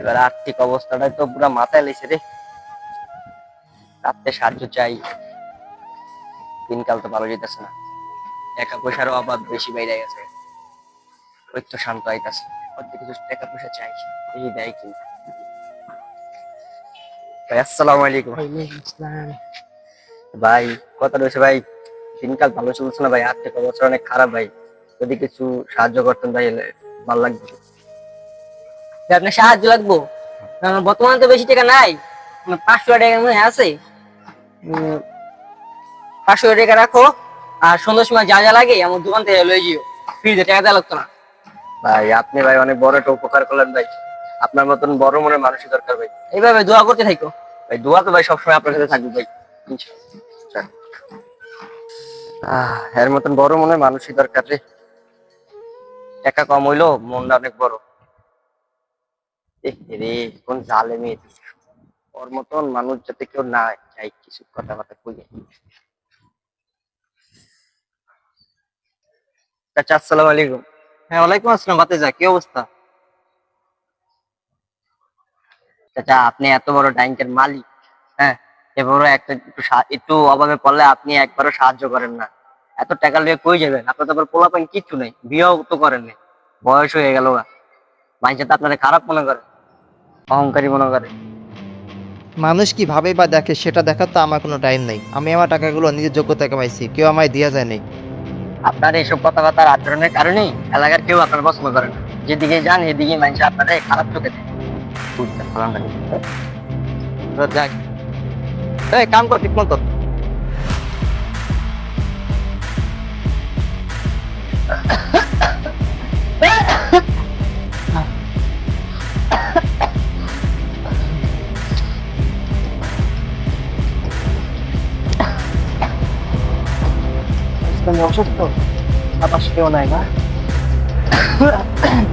এবার আর্থিক অবস্থাটা তো পুরো মাথায় লেছে রে। রাত্রে সাহায্য চাই। দিনকাল তো ভালো যেতেছে না। টাকা পয়সারও অভাব বেশি বেড়ে গেছে। ওই তো শান্ত আইতাছে কিছু টাকা পয়সা চাই এই দেয় ভাই আসসালামু আলাইকুম। ভাই কথা রয়েছে ভাই দিনকাল ভালো চলছে না ভাই? আর্থিক অবস্থা অনেক খারাপ ভাই। যদি কিছু সাহায্য করতেন ভাই ভালো লাগবে। আপনার সাহায্য লাগবো? বর্তমানে তো বেশি টাকা নাই। পাঁচশো টাকা মনে আছে। পাঁচশো টাকা রাখো আর সন্ধ্যার সময় যা যা লাগে আমার দোকান থেকে লয়ে যেও। ফ্রিতে টাকা দেওয়া লাগতো না। ভাই আপনি ভাই অনেক বড় একটা উপকার করলেন ভাই। আপনার মতন বড় মনের মানুষই দরকার ভাই। এইভাবে দোয়া করতে থাকো। ভাই দোয়া তো ভাই সবসময় আপনার সাথে থাকবে ভাই। আহ, এর মতন বড় মনের মানুষই দরকার রে। টাকা কম হইল মনটা অনেক বড়। রে কোন জালে মেয়ে ওর মতন মানুষ যাতে কেউ না চাই কিছু কথাবার্তা কই চাচা আসসালামু আলাইকুম। হ্যাঁ ওয়ালাইকুম আসসালাম বাতেজা কি অবস্থা? চাচা আপনি এত বড় ব্যাংকের মালিক। হ্যাঁ এবারও একটা একটু একটু অভাবে পড়লে আপনি একবারও সাহায্য করেন না। এত টাকা লিয়ে কই যাবেন? আপনার তো আবার পোলাপান কিচ্ছু নেই বিয়েও তো করেন বয়স হয়ে গেল মানুষের তো আপনারা খারাপ মনে করে অহংকারী মনে করে। মানুষ কি ভাবে বা দেখে সেটা দেখার তো আমার কোনো টাইম নেই। আমি আমার টাকাগুলো নিজের যোগ্যতা কামাইছি কেউ আমায় দেওয়া যায় নাই। আপনার এইসব কথাবার্তার আচরণের কারণেই এলাকার কেউ আপনার পছন্দ করে না। যেদিকে যান এদিকে মানুষ আপনাদের খারাপ চোখে দেয় না। যাক। এই কাম কর ঠিক মতো। তুমি অসুস্থ বাতাস কেউ নাই না ভাই,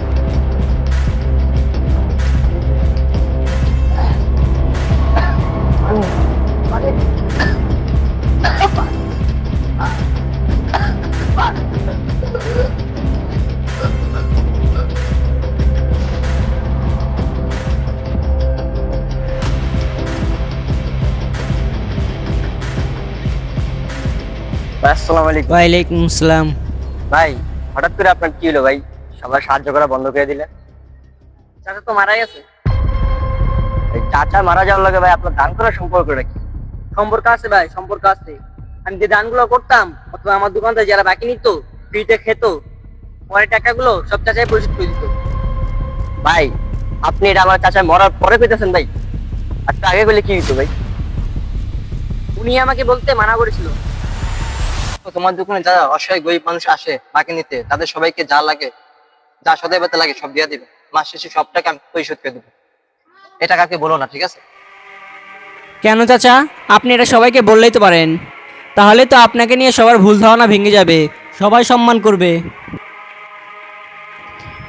আসসালামু আলাইকুম। ওয়ালাইকুম আসসালাম। ভাই হঠাৎ করে আপনার কি হলো ভাই? সবাই সাহায্য করা বন্ধ করে দিলেন। চাচা তো মারা গেছে। এই চাচা মারা যাওয়ার লাগে ভাই আপনার দান করার সম্পর্কটা কি? সম্পর্ক আছে ভাই সম্পর্ক আছে। আমি যে দানগুলো করতাম অথবা আমার দোকান থেকে যারা বাকি নিত ফ্রিতে খেত পরে টাকাগুলো সব চাচাই পরিশোধ করে দিত। ভাই আপনি এটা আমার চাচা মরার পরে পেতেছেন ভাই? আর আগে বলে কি হইতো ভাই? উনি আমাকে বলতে মানা করেছিল। তোমার দোকানে যারা অসহায় গরিব মানুষ আসে বাকি নিতে তাদের সবাইকে যা লাগে যা সদাই পাতে লাগে সব দিয়ে দিবে। মাস শেষে সব টাকা আমি পরিশোধ করে দেবো। এটা কাকে বলো না ঠিক আছে? কেন চাচা? আপনি এটা সবাইকে বললেই তো পারেন। তাহলে তো আপনাকে নিয়ে সবার ভুল ধারণা ভেঙে যাবে। সবাই সম্মান করবে।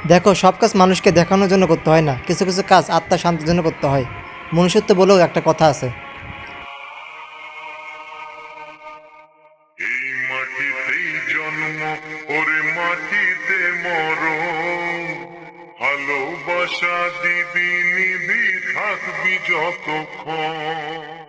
দেখো সব কাজ মানুষকে দেখানোর জন্য করতে হয় না। কিছু কিছু কাজ আত্মা শান্তির জন্য করতে হয়। মনুষ্যত্ব বলেও একটা কথা আছে। জন্ম ওরে মাটিতে মর ভালোবাসা দিবি নিবি থাকবি যতক্ষণ।